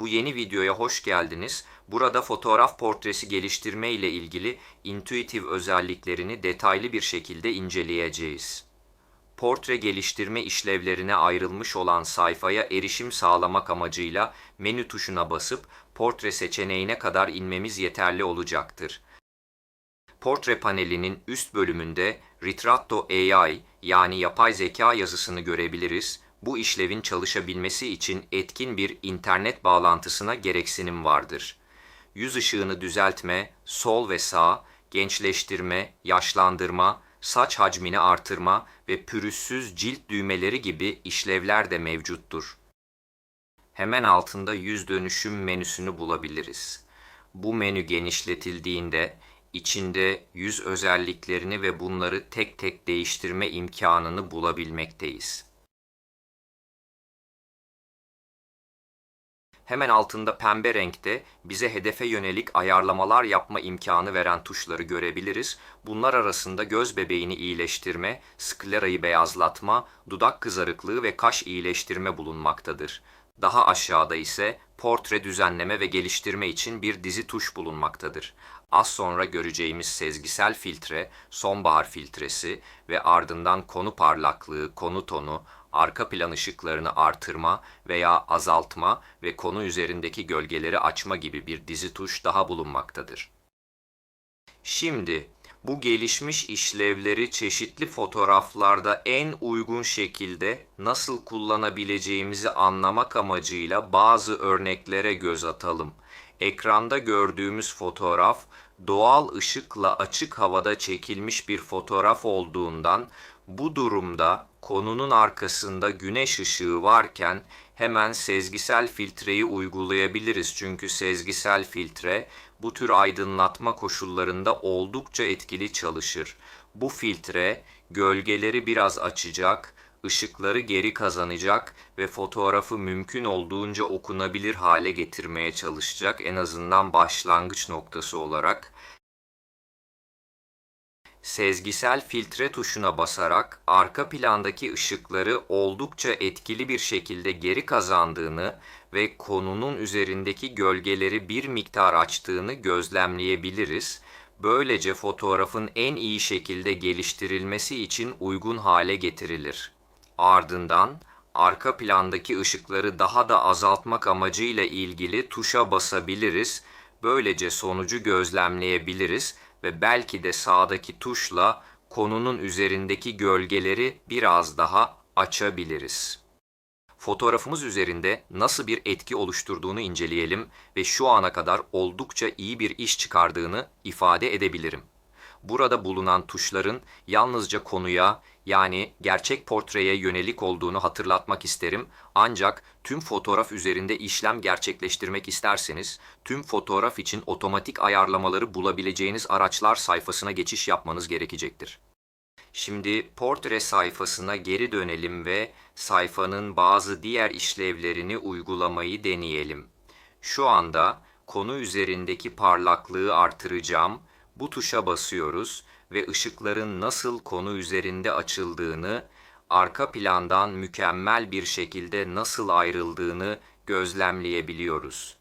Bu yeni videoya hoş geldiniz. Burada fotoğraf portresi geliştirme ile ilgili intuitif özelliklerini detaylı bir şekilde inceleyeceğiz. Portre geliştirme işlevlerine ayrılmış olan sayfaya erişim sağlamak amacıyla menü tuşuna basıp portre seçeneğine kadar inmemiz yeterli olacaktır. Portre panelinin üst bölümünde Ritratto AI yani yapay zeka yazısını görebiliriz. Bu işlevin çalışabilmesi için etkin bir internet bağlantısına gereksinim vardır. Yüz ışığını düzeltme, sol ve sağ, gençleştirme, yaşlandırma, saç hacmini artırma ve pürüzsüz cilt düğmeleri gibi işlevler de mevcuttur. Hemen altında yüz dönüşüm menüsünü bulabiliriz. Bu menü genişletildiğinde içinde yüz özelliklerini ve bunları tek tek değiştirme imkanını bulabilmekteyiz. Hemen altında pembe renkte bize hedefe yönelik ayarlamalar yapma imkanı veren tuşları görebiliriz. Bunlar arasında göz bebeğini iyileştirme, sklerayı beyazlatma, dudak kızarıklığı ve kaş iyileştirme bulunmaktadır. Daha aşağıda ise portre düzenleme ve geliştirme için bir dizi tuş bulunmaktadır. Az sonra göreceğimiz sezgisel filtre, sonbahar filtresi ve ardından konu parlaklığı, konu tonu, arka plan ışıklarını artırma veya azaltma ve konu üzerindeki gölgeleri açma gibi bir dizi tuş daha bulunmaktadır. Şimdi bu gelişmiş işlevleri çeşitli fotoğraflarda en uygun şekilde nasıl kullanabileceğimizi anlamak amacıyla bazı örneklere göz atalım. Ekranda gördüğümüz fotoğraf doğal ışıkla açık havada çekilmiş bir fotoğraf olduğundan bu durumda konunun arkasında güneş ışığı varken hemen sezgisel filtreyi uygulayabiliriz. Çünkü sezgisel filtre bu tür aydınlatma koşullarında oldukça etkili çalışır. Bu filtre gölgeleri biraz açacak, ışıkları geri kazanacak ve fotoğrafı mümkün olduğunca okunabilir hale getirmeye çalışacak en azından başlangıç noktası olarak. Sezgisel filtre tuşuna basarak arka plandaki ışıkları oldukça etkili bir şekilde geri kazandığını ve konunun üzerindeki gölgeleri bir miktar açtığını gözlemleyebiliriz. Böylece fotoğrafın en iyi şekilde geliştirilmesi için uygun hale getirilir. Ardından arka plandaki ışıkları daha da azaltmak amacıyla ilgili tuşa basabiliriz. Böylece sonucu gözlemleyebiliriz ve belki de sağdaki tuşla konunun üzerindeki gölgeleri biraz daha açabiliriz. Fotoğrafımız üzerinde nasıl bir etki oluşturduğunu inceleyelim ve şu ana kadar oldukça iyi bir iş çıkardığını ifade edebilirim. Burada bulunan tuşların yalnızca konuya yani gerçek portreye yönelik olduğunu hatırlatmak isterim. Ancak tüm fotoğraf üzerinde işlem gerçekleştirmek isterseniz tüm fotoğraf için otomatik ayarlamaları bulabileceğiniz araçlar sayfasına geçiş yapmanız gerekecektir. Şimdi portre sayfasına geri dönelim ve sayfanın bazı diğer işlevlerini uygulamayı deneyelim. Şu anda konu üzerindeki parlaklığı artıracağım. Bu tuşa basıyoruz ve ışıkların nasıl konu üzerinde açıldığını, arka plandan mükemmel bir şekilde nasıl ayrıldığını gözlemleyebiliyoruz.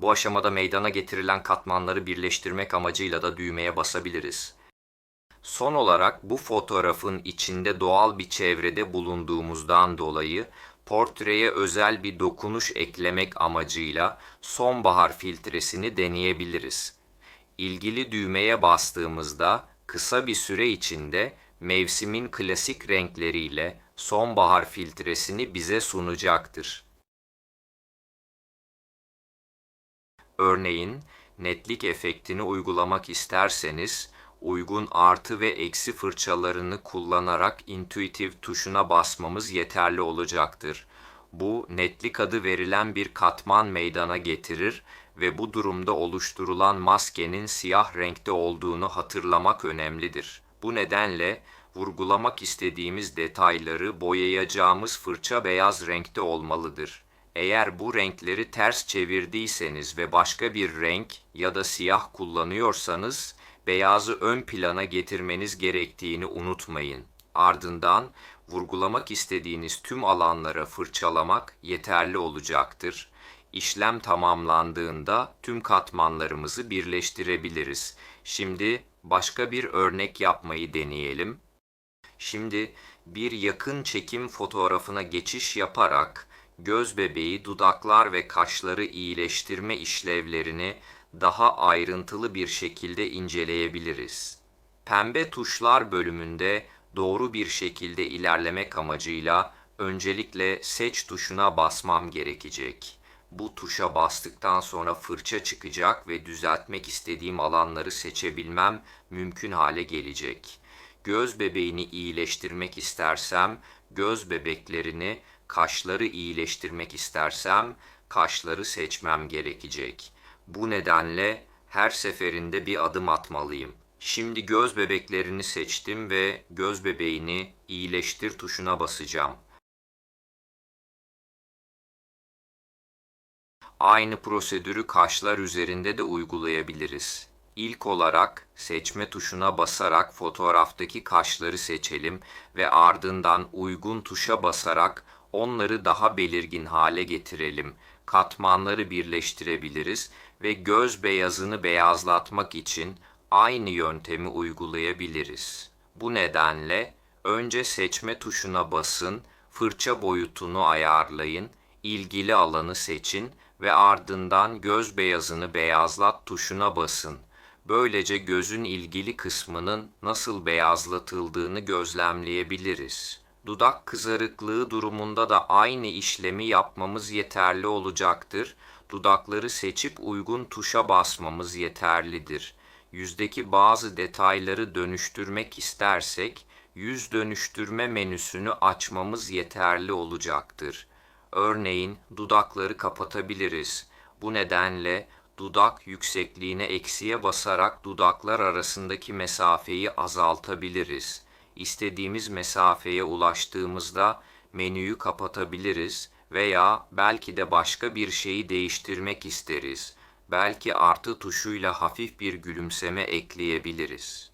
Bu aşamada meydana getirilen katmanları birleştirmek amacıyla da düğmeye basabiliriz. Son olarak bu fotoğrafın içinde doğal bir çevrede bulunduğumuzdan dolayı portreye özel bir dokunuş eklemek amacıyla sonbahar filtresini deneyebiliriz. İlgili düğmeye bastığımızda kısa bir süre içinde mevsimin klasik renkleriyle sonbahar filtresini bize sunacaktır. Örneğin netlik efektini uygulamak isterseniz uygun artı ve eksi fırçalarını kullanarak intuitif tuşuna basmamız yeterli olacaktır. Bu netlik adı verilen bir katman meydana getirir ve bu durumda oluşturulan maskenin siyah renkte olduğunu hatırlamak önemlidir. Bu nedenle vurgulamak istediğimiz detayları boyayacağımız fırça beyaz renkte olmalıdır. Eğer bu renkleri ters çevirdiyseniz ve başka bir renk ya da siyah kullanıyorsanız beyazı ön plana getirmeniz gerektiğini unutmayın. Ardından vurgulamak istediğiniz tüm alanlara fırçalamak yeterli olacaktır İşlem tamamlandığında tüm katmanlarımızı birleştirebiliriz. Şimdi başka bir örnek yapmayı deneyelim. Şimdi bir yakın çekim fotoğrafına geçiş yaparak göz bebeği, dudaklar ve kaşları iyileştirme işlevlerini daha ayrıntılı bir şekilde inceleyebiliriz. Pembe tuşlar bölümünde doğru bir şekilde ilerlemek amacıyla öncelikle seç tuşuna basmam gerekecek. Bu tuşa bastıktan sonra fırça çıkacak ve düzeltmek istediğim alanları seçebilmem mümkün hale gelecek. Göz bebeğini iyileştirmek istersem göz bebeklerini, kaşları iyileştirmek istersem kaşları seçmem gerekecek. Bu nedenle her seferinde bir adım atmalıyım. Şimdi göz bebeklerini seçtim ve göz bebeğini iyileştir tuşuna basacağım. Aynı prosedürü kaşlar üzerinde de uygulayabiliriz. İlk olarak seçme tuşuna basarak fotoğraftaki kaşları seçelim ve ardından uygun tuşa basarak onları daha belirgin hale getirelim. Katmanları birleştirebiliriz ve göz beyazını beyazlatmak için aynı yöntemi uygulayabiliriz. Bu nedenle önce seçme tuşuna basın, fırça boyutunu ayarlayın, ilgili alanı seçin ve ardından göz beyazını beyazlat tuşuna basın. Böylece gözün ilgili kısmının nasıl beyazlatıldığını gözlemleyebiliriz. Dudak kızarıklığı durumunda da aynı işlemi yapmamız yeterli olacaktır. Dudakları seçip uygun tuşa basmamız yeterlidir. Yüzdeki bazı detayları dönüştürmek istersek yüz dönüştürme menüsünü açmamız yeterli olacaktır. Örneğin dudakları kapatabiliriz. Bu nedenle dudak yüksekliğine eksiye basarak dudaklar arasındaki mesafeyi azaltabiliriz. İstediğimiz mesafeye ulaştığımızda menüyü kapatabiliriz veya belki de başka bir şeyi değiştirmek isteriz. Belki artı tuşuyla hafif bir gülümseme ekleyebiliriz.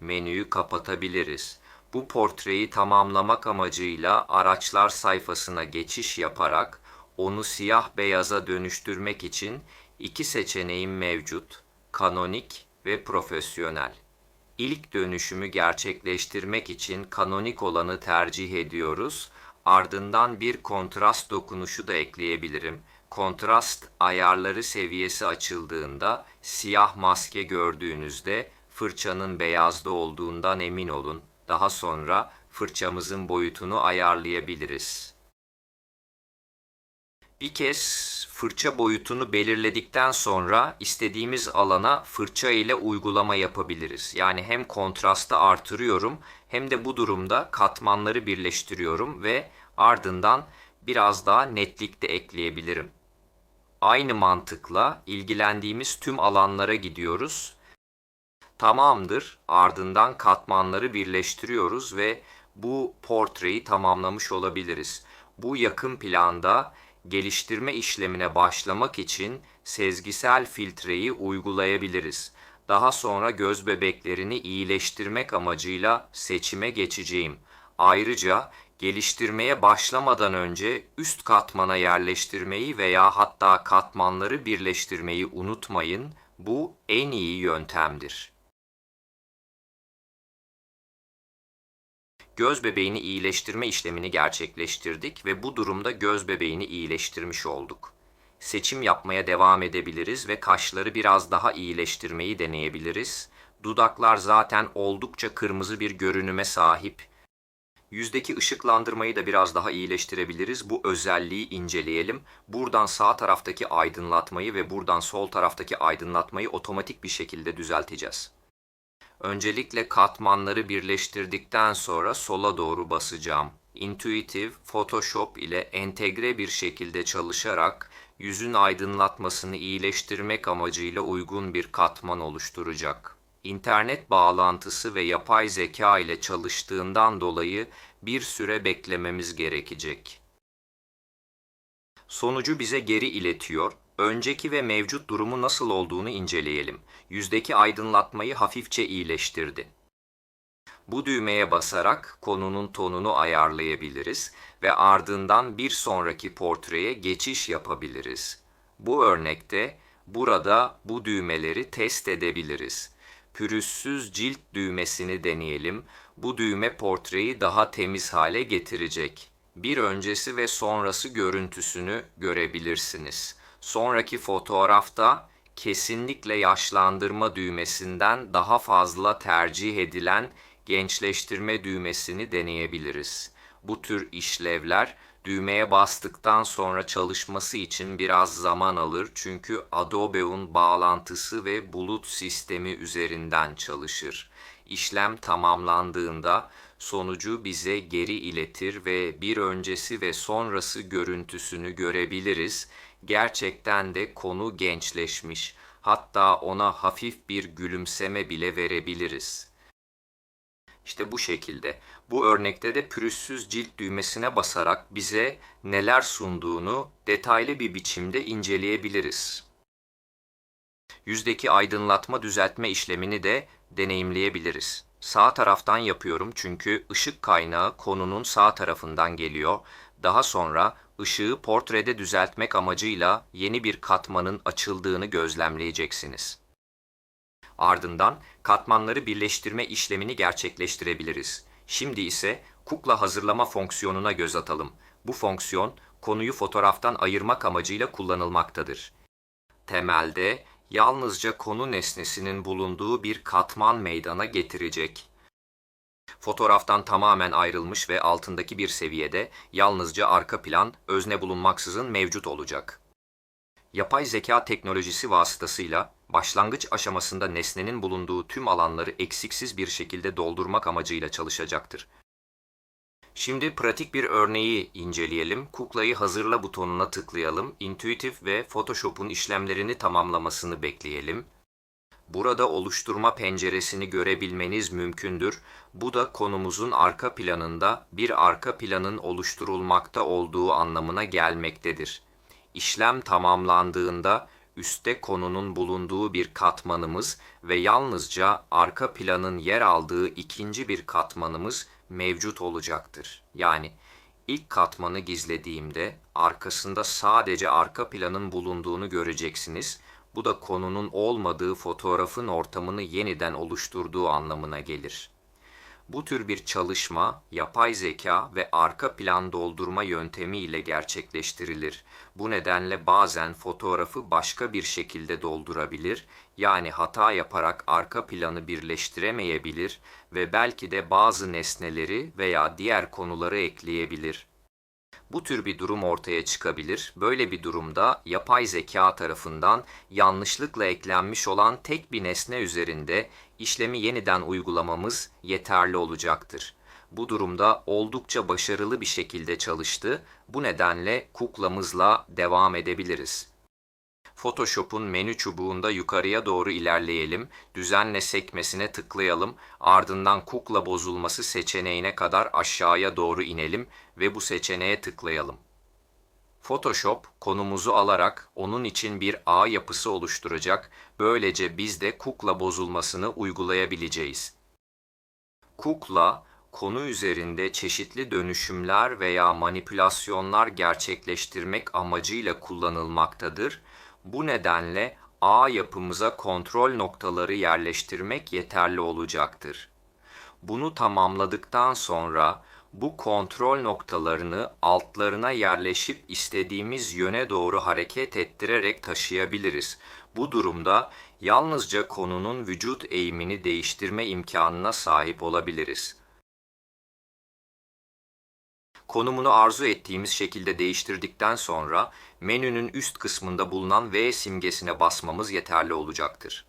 Menüyü kapatabiliriz. Bu portreyi tamamlamak amacıyla araçlar sayfasına geçiş yaparak onu siyah beyaza dönüştürmek için iki seçeneğim mevcut. Kanonik ve profesyonel. İlk dönüşümü gerçekleştirmek için kanonik olanı tercih ediyoruz. Ardından bir kontrast dokunuşu da ekleyebilirim. Kontrast ayarları seviyesi açıldığında siyah maske gördüğünüzde fırçanın beyazda olduğundan emin olun. Daha sonra fırçamızın boyutunu ayarlayabiliriz. Bir kez fırça boyutunu belirledikten sonra istediğimiz alana fırça ile uygulama yapabiliriz. Yani hem kontrastı artırıyorum hem de bu durumda katmanları birleştiriyorum ve ardından biraz daha netlik de ekleyebilirim. Aynı mantıkla ilgilendiğimiz tüm alanlara gidiyoruz. Tamamdır. Ardından katmanları birleştiriyoruz ve bu portreyi tamamlamış olabiliriz. Bu yakın planda geliştirme işlemine başlamak için sezgisel filtreyi uygulayabiliriz. Daha sonra göz bebeklerini iyileştirmek amacıyla seçime geçeceğim. Ayrıca geliştirmeye başlamadan önce üst katmana yerleştirmeyi veya hatta katmanları birleştirmeyi unutmayın. Bu en iyi yöntemdir. Göz bebeğini iyileştirme işlemini gerçekleştirdik ve bu durumda göz bebeğini iyileştirmiş olduk. Seçim yapmaya devam edebiliriz ve kaşları biraz daha iyileştirmeyi deneyebiliriz. Dudaklar zaten oldukça kırmızı bir görünüme sahip. Yüzdeki ışıklandırmayı da biraz daha iyileştirebiliriz. Bu özelliği inceleyelim. Buradan sağ taraftaki aydınlatmayı ve buradan sol taraftaki aydınlatmayı otomatik bir şekilde düzelteceğiz. Öncelikle katmanları birleştirdikten sonra sola doğru basacağım. Intuitive Photoshop ile entegre bir şekilde çalışarak yüzün aydınlatmasını iyileştirmek amacıyla uygun bir katman oluşturacak. İnternet bağlantısı ve yapay zeka ile çalıştığından dolayı bir süre beklememiz gerekecek. Sonucu bize geri iletiyor Önceki ve mevcut durumu nasıl olduğunu inceleyelim. Yüzdeki aydınlatmayı hafifçe iyileştirdi. Bu düğmeye basarak konunun tonunu ayarlayabiliriz ve ardından bir sonraki portreye geçiş yapabiliriz. Bu örnekte burada bu düğmeleri test edebiliriz. Pürüzsüz cilt düğmesini deneyelim. Bu düğme portreyi daha temiz hale getirecek. Bir öncesi ve sonrası görüntüsünü görebilirsiniz. Sonraki fotoğrafta kesinlikle yaşlandırma düğmesinden daha fazla tercih edilen gençleştirme düğmesini deneyebiliriz. Bu tür işlevler düğmeye bastıktan sonra çalışması için biraz zaman alır çünkü Adobe'un bağlantısı ve bulut sistemi üzerinden çalışır. İşlem tamamlandığında sonucu bize geri iletir ve bir öncesi ve sonrası görüntüsünü görebiliriz. Gerçekten de konu gençleşmiş. Hatta ona hafif bir gülümseme bile verebiliriz. İşte bu şekilde. Bu örnekte de pürüzsüz cilt düğmesine basarak bize neler sunduğunu detaylı bir biçimde inceleyebiliriz. Yüzdeki aydınlatma düzeltme işlemini de deneyimleyebiliriz. Sağ taraftan yapıyorum çünkü ışık kaynağı konunun sağ tarafından geliyor. Daha sonra ışığı portrede düzeltmek amacıyla yeni bir katmanın açıldığını gözlemleyeceksiniz. Ardından katmanları birleştirme işlemini gerçekleştirebiliriz. Şimdi ise kukla hazırlama fonksiyonuna göz atalım. Bu fonksiyon konuyu fotoğraftan ayırmak amacıyla kullanılmaktadır. Temelde yalnızca konu nesnesinin bulunduğu bir katman meydana getirecek. Fotoğraftan tamamen ayrılmış ve altındaki bir seviyede yalnızca arka plan özne bulunmaksızın mevcut olacak. Yapay zeka teknolojisi vasıtasıyla başlangıç aşamasında nesnenin bulunduğu tüm alanları eksiksiz bir şekilde doldurmak amacıyla çalışacaktır. Şimdi pratik bir örneği inceleyelim. Kuklayı hazırla butonuna tıklayalım. Intuitive ve Photoshop'un işlemlerini tamamlamasını bekleyelim. Burada oluşturma penceresini görebilmeniz mümkündür. Bu da konumuzun arka planında bir arka planın oluşturulmakta olduğu anlamına gelmektedir. İşlem tamamlandığında üstte konunun bulunduğu bir katmanımız ve yalnızca arka planın yer aldığı ikinci bir katmanımız mevcut olacaktır. Yani ilk katmanı gizlediğimde arkasında sadece arka planın bulunduğunu göreceksiniz. Bu da konunun olmadığı fotoğrafın ortamını yeniden oluşturduğu anlamına gelir. Bu tür bir çalışma yapay zeka ve arka plan doldurma yöntemi ile gerçekleştirilir. Bu nedenle bazen fotoğrafı başka bir şekilde doldurabilir, yani hata yaparak arka planı birleştiremeyebilir ve belki de bazı nesneleri veya diğer konuları ekleyebilir. Bu tür bir durum ortaya çıkabilir. Böyle bir durumda yapay zeka tarafından yanlışlıkla eklenmiş olan tek bir nesne üzerinde işlemi yeniden uygulamamız yeterli olacaktır. Bu durumda oldukça başarılı bir şekilde çalıştı. Bu nedenle kuklamızla devam edebiliriz. Photoshop'un menü çubuğunda yukarıya doğru ilerleyelim, düzenle sekmesine tıklayalım, ardından kukla bozulması seçeneğine kadar aşağıya doğru inelim ve bu seçeneğe tıklayalım. Photoshop konumuzu alarak onun için bir ağ yapısı oluşturacak, böylece biz de kukla bozulmasını uygulayabileceğiz. Kukla, konu üzerinde çeşitli dönüşümler veya manipülasyonlar gerçekleştirmek amacıyla kullanılmaktadır bu nedenle ağ yapımıza kontrol noktaları yerleştirmek yeterli olacaktır. Bunu tamamladıktan sonra bu kontrol noktalarını altlarına yerleşip istediğimiz yöne doğru hareket ettirerek taşıyabiliriz. Bu durumda yalnızca konunun vücut eğimini değiştirme imkanına sahip olabiliriz. Konumunu arzu ettiğimiz şekilde değiştirdikten sonra menünün üst kısmında bulunan V simgesine basmamız yeterli olacaktır.